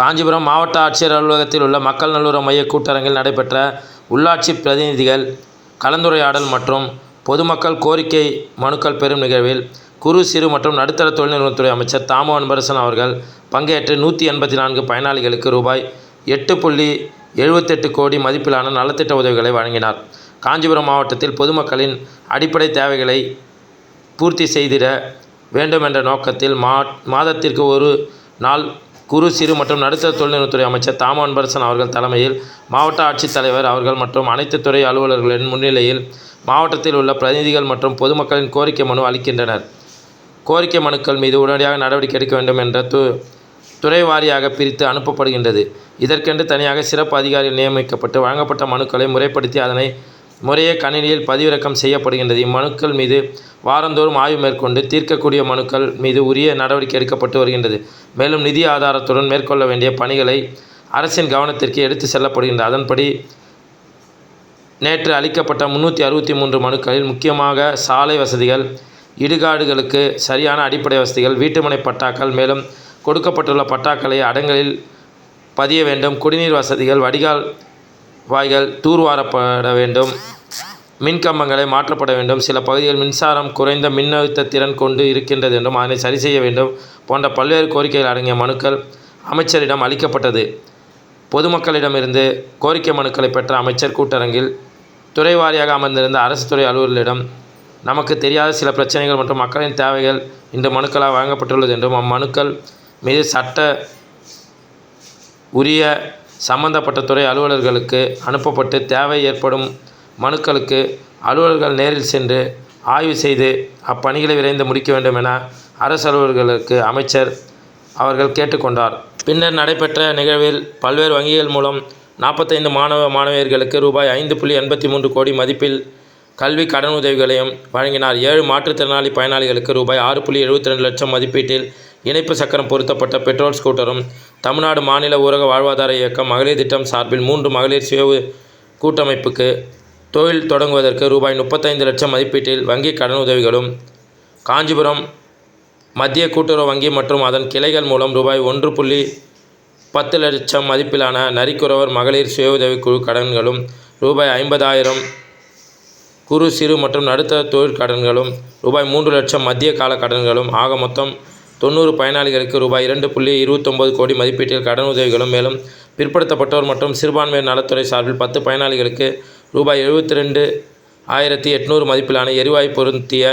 காஞ்சிபுரம் மாவட்ட ஆட்சியர் அலுவலகத்தில் உள்ள மக்கள் நல்லுறவு மைய கூட்டரங்கில் நடைபெற்ற உள்ளாட்சி பிரதிநிதிகள் கலந்துரையாடல் மற்றும் பொதுமக்கள் கோரிக்கை மனுக்கள் பெறும் நிகழ்வில் குறு சிறு மற்றும் நடுத்தர தொழில் நிறுவனத்துறை அமைச்சர் தாமோ அன்பரசன் அவர்கள் பங்கேற்று நூற்றி எண்பத்தி நான்கு பயனாளிகளுக்கு ரூபாய் எட்டு புள்ளி எழுபத்தெட்டு கோடி மதிப்பிலான நலத்திட்ட உதவிகளை வழங்கினார். காஞ்சிபுரம் மாவட்டத்தில் பொதுமக்களின் அடிப்படை தேவைகளை பூர்த்தி செய்திட வேண்டும் என்ற நோக்கத்தில் மாதத்திற்கு ஒரு நாள் குறு சிறு மற்றும் நடுத்தர தொழில்நுட்பத்துறை அமைச்சர் தாமோ அன்பரசன் அவர்கள் தலைமையில் மாவட்ட ஆட்சித் தலைவர் அவர்கள் மற்றும் அனைத்து துறை அலுவலர்களின் முன்னிலையில் மாவட்டத்தில் உள்ள பிரதிநிதிகள் மற்றும் பொதுமக்களின் கோரிக்கை மனு அளிக்கின்றனர். கோரிக்கை மனுக்கள் மீது உடனடியாக நடவடிக்கை எடுக்க வேண்டும் என்ற துறை வாரியாக பிரித்து அனுப்பப்படுகின்றது. இதற்கென்று தனியாக சிறப்பு அதிகாரிகள் நியமிக்கப்பட்டு வழங்கப்பட்ட மனுக்களை முறைப்படுத்தி அதனை முறையே கணினியில் பதிவிறக்கம் செய்யப்படுகின்றது. இம்மனுக்கள் மீது வாரந்தோறும் ஆய்வு மேற்கொண்டு தீர்க்கக்கூடிய மனுக்கள் மீது உரிய நடவடிக்கை எடுக்கப்பட்டு வருகின்றது. மேலும் நிதி ஆதாரத்துடன் மேற்கொள்ள வேண்டிய பணிகளை அரசின் கவனத்திற்கு எடுத்து செல்லப்படுகின்றது. அதன்படி நேற்று அளிக்கப்பட்ட முன்னூற்றி அறுபத்தி மூன்று மனுக்களில் முக்கியமாக சாலை வசதிகள் இடுகாடுகளுக்கு சரியான அடிப்படை வசதிகள் வீட்டுமனை பட்டாக்கள் மேலும் கொடுக்கப்பட்டுள்ள பட்டாக்களை அடங்கலில் பதிய வேண்டும் குடிநீர் வசதிகள் வடிகால் வாய்கள் தூர்வாரப்பட வேண்டும் மின்கம்பங்களை மாற்றப்பட வேண்டும் சில பகுதிகளில் மின்சாரம் குறைந்த மின்னழுத்த திறன் கொண்டு இருக்கின்றது என்றும் அதனை சரி செய்ய வேண்டும் போன்ற பல்வேறு கோரிக்கைகள் அடங்கிய மனுக்கள் அமைச்சரிடம் அளிக்கப்பட்டது. பொதுமக்களிடமிருந்து கோரிக்கை மனுக்களை பெற்ற அமைச்சர் கூட்டரங்கில் துறை வாரியாக அமர்ந்திருந்த அரசு துறை அலுவலர்களிடம் நமக்கு தெரியாத சில பிரச்சனைகள் மற்றும் மக்களின் தேவைகள் இன்று மனுக்களாக வழங்கப்பட்டுள்ளது என்றும் அம்மனுக்கள் மீது சட்ட உரிய சம்பந்தப்பட்ட துறை அலுவலர்களுக்கு அனுப்பப்பட்டு தேவை ஏற்படும் மனுக்களுக்கு அலுவலர்கள் நேரில் சென்று ஆய்வு செய்து அப்பணிகளை விரைந்து முடிக்க வேண்டும் என அரசு அலுவலர்களுக்கு அமைச்சர் அவர்கள் கேட்டுக்கொண்டார் பின்னர் நடைபெற்ற நிகழ்வில் பல்வேறு வங்கிகள் மூலம் நாற்பத்தைந்து மாணவ மாணவியர்களுக்கு ரூபாய் ஐந்து புள்ளி எண்பத்தி மூன்று கோடி மதிப்பில் கல்வி கடன் உதவிகளையும் வழங்கினார். ஏழு மாற்றுத்திறனாளி பயனாளிகளுக்கு ரூபாய் ஆறு புள்ளி எழுபத்தி ரெண்டு லட்சம் மதிப்பீட்டில் இணைப்பு சக்கரம் பொருத்தப்பட்ட பெட்ரோல் ஸ்கூட்டரும் தமிழ்நாடு மாநில ஊரக வாழ்வாதார இயக்கம் மகளிர் திட்டம் சார்பில் மூன்று மகளிர் சுய கூட்டமைப்புக்கு தொழில் தொடங்குவதற்கு ரூபாய் முப்பத்தைந்து லட்சம் மதிப்பீட்டில் வங்கி கடன் உதவிகளும் காஞ்சிபுரம் மத்திய கூட்டுறவு வங்கி மற்றும் அதன் கிளைகள் மூலம் ரூபாய் ஒன்று புள்ளி பத்து லட்சம் மதிப்பிலான நரிக்குறவர் மகளிர் சுய குழு கடன்களும் ரூபாய் ஐம்பதாயிரம் குறு சிறு மற்றும் நடுத்தர தொழிற்கடன்களும் ரூபாய் மூன்று லட்சம் மத்திய கால கடன்களும் ஆக மொத்தம் தொண்ணூறு பயனாளிகளுக்கு ரூபாய் இரண்டு புள்ளி இருபத்தொன்பது கோடி மதிப்பீட்டில் கடன் உதவிகளும் மேலும் பிற்படுத்தப்பட்டோர் மற்றும் சிறுபான்மையினர் நலத்துறை சார்பில் பத்து பயனாளிகளுக்கு ரூபாய் எழுபத்தி ரெண்டு ஆயிரத்தி எட்நூறு மதிப்பிலான எரிவாயு பொருத்திய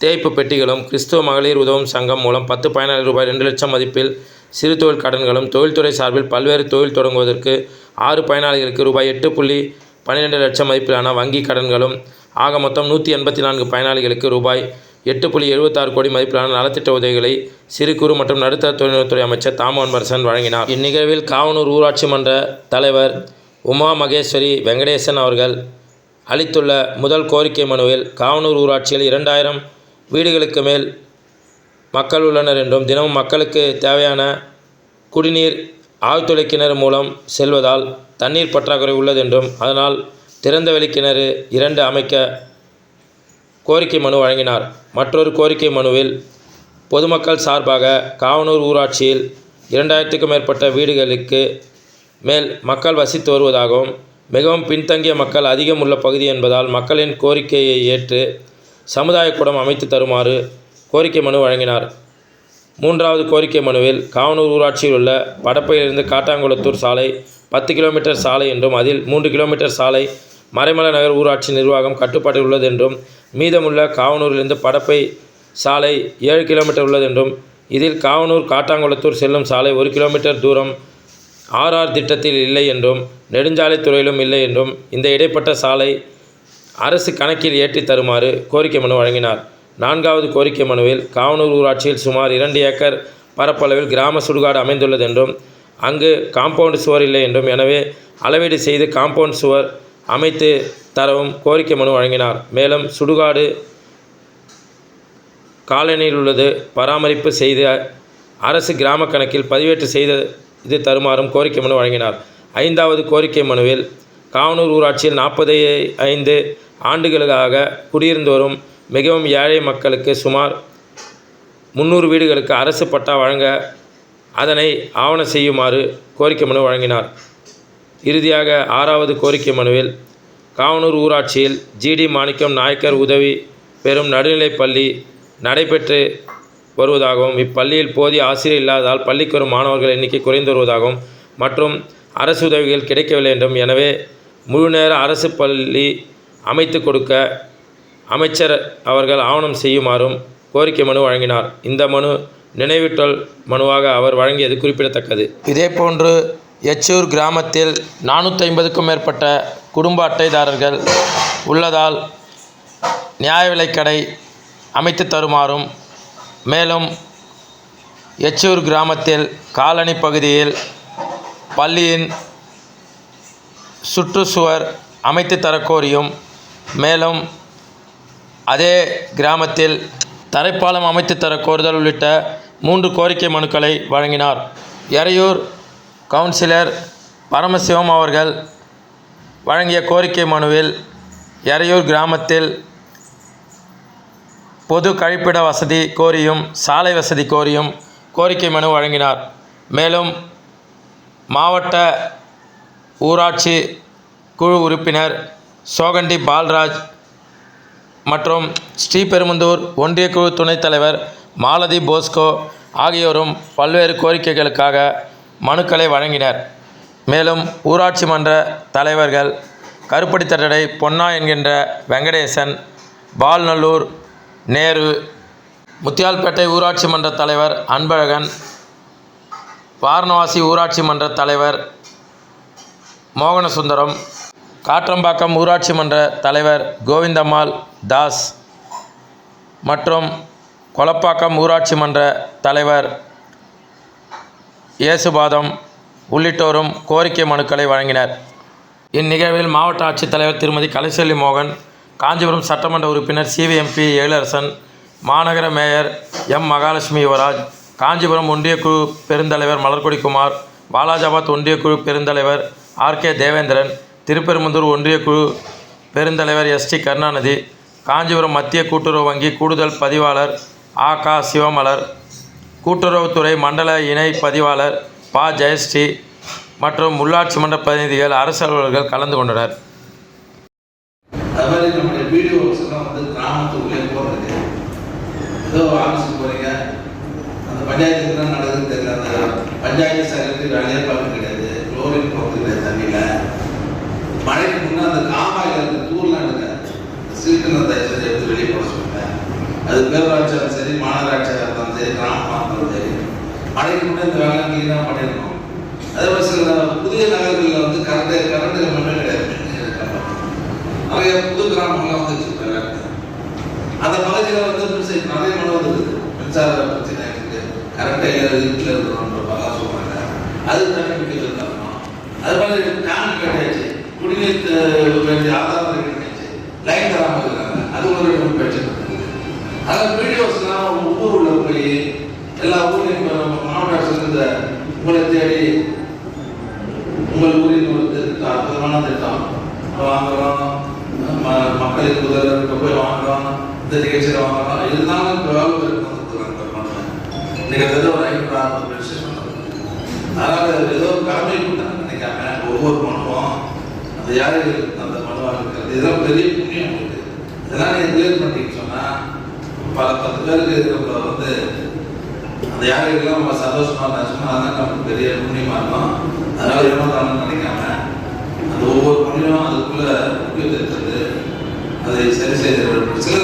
தேய்ப்பு பெட்டிகளும் கிறிஸ்துவ மகளிர் உதவும் சங்கம் மூலம் பத்து பயனாளிகள் ரூபாய் ரெண்டு லட்சம் மதிப்பில் சிறு தொழில் கடன்களும் தொழில்துறை சார்பில் பல்வேறு தொழில் தொடங்குவதற்கு ஆறு பயனாளிகளுக்கு ரூபாய் எட்டு புள்ளி பன்னிரெண்டு லட்சம் மதிப்பிலான வங்கி கடன்களும் ஆக மொத்தம் நூற்றி எண்பத்தி நான்கு பயனாளிகளுக்கு ரூபாய் எட்டு புள்ளி எழுபத்தாறு கோடி மதிப்பிலான நலத்திட்ட உதவிகளை சிறு குறு மற்றும் நடுத்தர தொழில்நுட்பத்துறை அமைச்சர் தாமோ அன்பரசன் வழங்கினார். இந்நிகழ்வில் காவனூர் ஊராட்சி மன்ற தலைவர் உமா மகேஸ்வரி வெங்கடேசன் அவர்கள் அளித்துள்ள முதல் கோரிக்கை மனுவில் காவனூர் ஊராட்சியில் இரண்டாயிரம் வீடுகளுக்கு மேல் மக்கள் உள்ளனர் என்றும் தினமும் மக்களுக்கு தேவையான குடிநீர் ஆழ்துளை கிணறு மூலம் செல்வதால் தண்ணீர் பற்றாக்குறை உள்ளது என்றும் அதனால் திறந்தவெளி கிணறு இரண்டு அமைக்க கோரிக்கை மனு வழங்கினார். மற்றொரு கோரிக்கை மனுவில் பொதுமக்கள் சார்பாக காவனூர் ஊராட்சியில் இரண்டாயிரத்துக்கும் மேற்பட்ட வீடுகளுக்கு மேல் மக்கள் வசித்து வருவதாகவும் மிகவும் பின்தங்கிய மக்கள் அதிகம் உள்ள பகுதி என்பதால் மக்களின் கோரிக்கையை ஏற்று சமுதாய கூடம் அமைத்து தருமாறு கோரிக்கை மனு வழங்கினார். மூன்றாவது கோரிக்கை மனுவில் காவனூர் ஊராட்சியில் உள்ள வடப்பையிலிருந்து காட்டாங்குளத்தூர் சாலை பத்து கிலோமீட்டர் சாலை என்றும் அதில் மூன்று கிலோமீட்டர் சாலை மறைமலை நகர் ஊராட்சி நிர்வாகம் கட்டுப்பாட்டில் உள்ளது என்றும் மீதமுள்ள காவனூரிலிருந்து படப்பை சாலை ஏழு கிலோமீட்டர் உள்ளது என்றும் இதில் காவனூர் காட்டாங்குளத்தூர் செல்லும் சாலை ஒரு கிலோமீட்டர் தூரம் ஆர்ஆர் திட்டத்தில் இல்லை என்றும் நெடுஞ்சாலைத்துறையிலும் இல்லை என்றும் இந்த இடைப்பட்ட சாலை அரசு கணக்கில் ஏற்றி தருமாறு கோரிக்கை மனு வழங்கினார். நான்காவது கோரிக்கை மனுவில் காவனூர் ஊராட்சியில் சுமார் இரண்டு ஏக்கர் பரப்பளவில் கிராம சுடுகாடு அமைந்துள்ளது என்றும் அங்கு காம்பவுண்ட் சுவர் இல்லை என்றும் எனவே அளவீடு செய்து காம்பவுண்ட் சுவர் அமைத்து தரவும் கோரிக்கை மனு வழங்கினார். மேலும் சுடுகாடு காலனியில் உள்ளது பராமரிப்பு செய்து அரசு கிராம கணக்கில் பதிவேற்று செய்து தருமாறும் கோரிக்கை மனு வழங்கினார். ஐந்தாவது கோரிக்கை மனுவில் காவனூர் ஊராட்சியில் நாற்பது ஐந்து ஆண்டுகளுக்காக குடியிருந்து வரும் மிகவும் ஏழை மக்களுக்கு சுமார் முந்நூறு வீடுகளுக்கு அரசு பட்டா வழங்க அதனை ஆவண செய்யுமாறு கோரிக்கை மனு வழங்கினார் இறுதியாக ஆறாவது கோரிக்கை மனுவில் காவனூர் ஊராட்சியில் ஜிடி மாணிக்கம் நாயக்கர் உதவி பெறும் நடுநிலைப் பள்ளி நடைபெற்று வருவதாகவும் இப்பள்ளியில் போதிய ஆசிரியர் இல்லாததால் பள்ளிக்கு வரும் மாணவர்கள் எண்ணிக்கை குறைந்து வருவதாகவும் மற்றும் அரசு உதவிகள் கிடைக்கவில்லை என்றும் எனவே முழு நேர அரசு பள்ளி அமைத்து கொடுக்க அமைச்சர் அவர்கள் ஆவணம் செய்யுமாறும் கோரிக்கை மனு வழங்கினார். இந்த மனு நினைவூட்டல் மனுவாக அவர் வழங்கியது குறிப்பிடத்தக்கது. இதேபோன்று எச்சூர் கிராமத்தில் நானூற்றி ஐம்பதுக்கும் மேற்பட்ட குடும்ப அட்டைதாரர்கள் உள்ளதால் நியாய விலைக்கடை அமைத்து தருமாறும் மேலும் எச்சூர் கிராமத்தில் காலனி பகுதியில் பள்ளியின் சுற்றுச்சுவர் அமைத்து தரக்கோரியும் மேலும் அதே கிராமத்தில் தரைப்பாலம் அமைத்து தர கோருதல் உள்ளிட்ட மூன்று கோரிக்கை மனுக்களை வழங்கினார். எறையூர் கவுன்சிலர் பரமசிவம் அவர்கள் வழங்கிய கோரிக்கை மனுவில் எறையூர் கிராமத்தில் பொது கழிப்பிட வசதி கோரியும் சாலை வசதி கோரியும் கோரிக்கை மனு வழங்கினார். மேலும் மாவட்ட ஊராட்சி குழு உறுப்பினர் சோகண்டி பால்ராஜ் மற்றும் ஸ்ரீபெரும்புதூர் ஒன்றிய குழு துணைத் தலைவர் மாலதி போஸ்கோ ஆகியோரும் பல்வேறு கோரிக்கைகளுக்காக மனுக்களை வழங்கினர். மேலும் ஊராட்சி மன்ற தலைவர்கள் கருப்படித்தட்டடை பொன்னா என்கின்ற வெங்கடேசன் பால்நல்லூர் நேரு முத்தியால்பேட்டை ஊராட்சி மன்ற தலைவர் அன்பழகன் வாரணவாசி ஊராட்சி மன்ற தலைவர் மோகனசுந்தரம் காற்றம்பாக்கம் ஊராட்சி மன்ற தலைவர் கோவிந்தம்மாள் தாஸ் மற்றும் கொலப்பாக்கம் ஊராட்சி மன்ற தலைவர் இயேசுபாதம் உள்ளிட்டோரும் கோரிக்கை மனுக்களை வழங்கினர். இந்நிகழ்வில் மாவட்ட ஆட்சித்தலைவர் திருமதி கலைசெல்வி மோகன் காஞ்சிபுரம் சட்டமன்ற உறுப்பினர் சிவிஎம்பி எழிலரசன் மாநகர மேயர் எம் மகாலட்சுமி யுவராஜ் காஞ்சிபுரம் ஒன்றிய குழு பெருந்தலைவர் மலர்கொடி குமார் வாலாஜாபாத் ஒன்றிய குழு பெருந்தலைவர் ஆர்கே தேவேந்திரன் திருப்பெரும்புதூர் ஒன்றிய குழு பெருந்தலைவர் எஸ்டி கருணாநிதி காஞ்சிபுரம் மத்திய கூட்டுறவு வங்கி கூடுதல் பதிவாளர் ஆ கா சிவமலர் கூட்டுறவுத்துறை மண்டல இணை பதிவாளர் ப. ஜெயஸ்ரீ மற்றும் உள்ளாட்சி மன்ற பிரதிநிதிகள் அரசு அலுவலர்கள் கலந்து கொண்டனர். நம்முடைய எல்லாம் வந்து கிராமத்துக்குள்ளே போகிறது ஏதோ ஆஃபீஸுக்கு போகிறீங்க அந்த தெரியல. அந்த பஞ்சாயத்து பார்க்க கிடையாது. குளோரின் போகிறது கிடையாது தண்ணியில். மழைக்கு முன்னே அந்த காமாயில் இருக்க தூர்லாம் எடுங்க சீக்கிரம் தயவு செய்து எடுத்து வெளியே போட சொல்லுங்கள் அது பேரூராட்சியாக சரி மாநகராட்சியாக இருந்தாலும் சரி கிராமமாக இருந்தாலும் சரி. மழைக்கு மட்டும் இந்த வேலை க்ளீனாக பண்ணியிருக்கோம். அதே மாதிரி சில புதிய நகரங்களில் வந்து கரண்ட் கரண்ட்டுகள் மட்டும் கிடையாது. நிறைய புது கிராமங்கள்லாம் வந்து வச்சுருக்காங்க அந்த பகுதியில் வந்து மின்சார நிறைய மனு வந்துருக்குது மின்சார பிரச்சனை இருக்குது கரண்ட் வீட்டில் இருக்கிறோன்ற பகா சொல்கிறாங்க அது தண்ணி குடிக்கிறது தரணும் அது மாதிரி டேங்க் கட்டியாச்சு குடிநீர் வேண்டிய ஆதாரம் கட்டியாச்சு லைன் தராமல் இருக்காங்க அது ஒரு பிரச்சனை அந்த அதில் வீடியோஸ்லாம் ஒவ்வொரு உள்ள போய் எல்லா ஊர்லையும் இப்ப நம்ம மாவட்ட சேர்ந்த உங்களை தேடி உங்கள் ஊரில் ஒரு திட்டம் அற்புதமான திட்டம் வாங்குறோம் மக்களுக்கு உதவிட்டு போய் வாங்குறோம் இந்த நிகழ்ச்சியில் வாங்குறோம். இதுதான் இப்போ வேலை பேருக்கு வந்துருக்குறாங்க ஏதோ ஒரு ஐநூறு அறுநூறு ரெஜிஸ்ட்ரேஷன் அதனால் ஏதோ ஒரு கடமை கொடுத்தாங்க நினைக்காம ஒவ்வொரு மனுவும் அந்த யாரு அந்த மனுவாக இருக்கிறது இதெல்லாம் பெரிய புண்ணியம் உங்களுக்கு. இதெல்லாம் நீங்கள் கிளியர் பண்ணிட்டு சொன்னால் பல பத்து பேருக்கு நம்ம வந்து அந்த யாருக்கெல்லாம் நம்ம சந்தோஷமா நஷ்டமா தான் நமக்கு பெரிய புண்ணியமா இருக்கும் அதனால ஏமாத்தாமல் நினைக்காம அந்த ஒவ்வொரு பணியும் அதுக்குள்ள முக்கியத்துவம் அதை சரி செய்து சில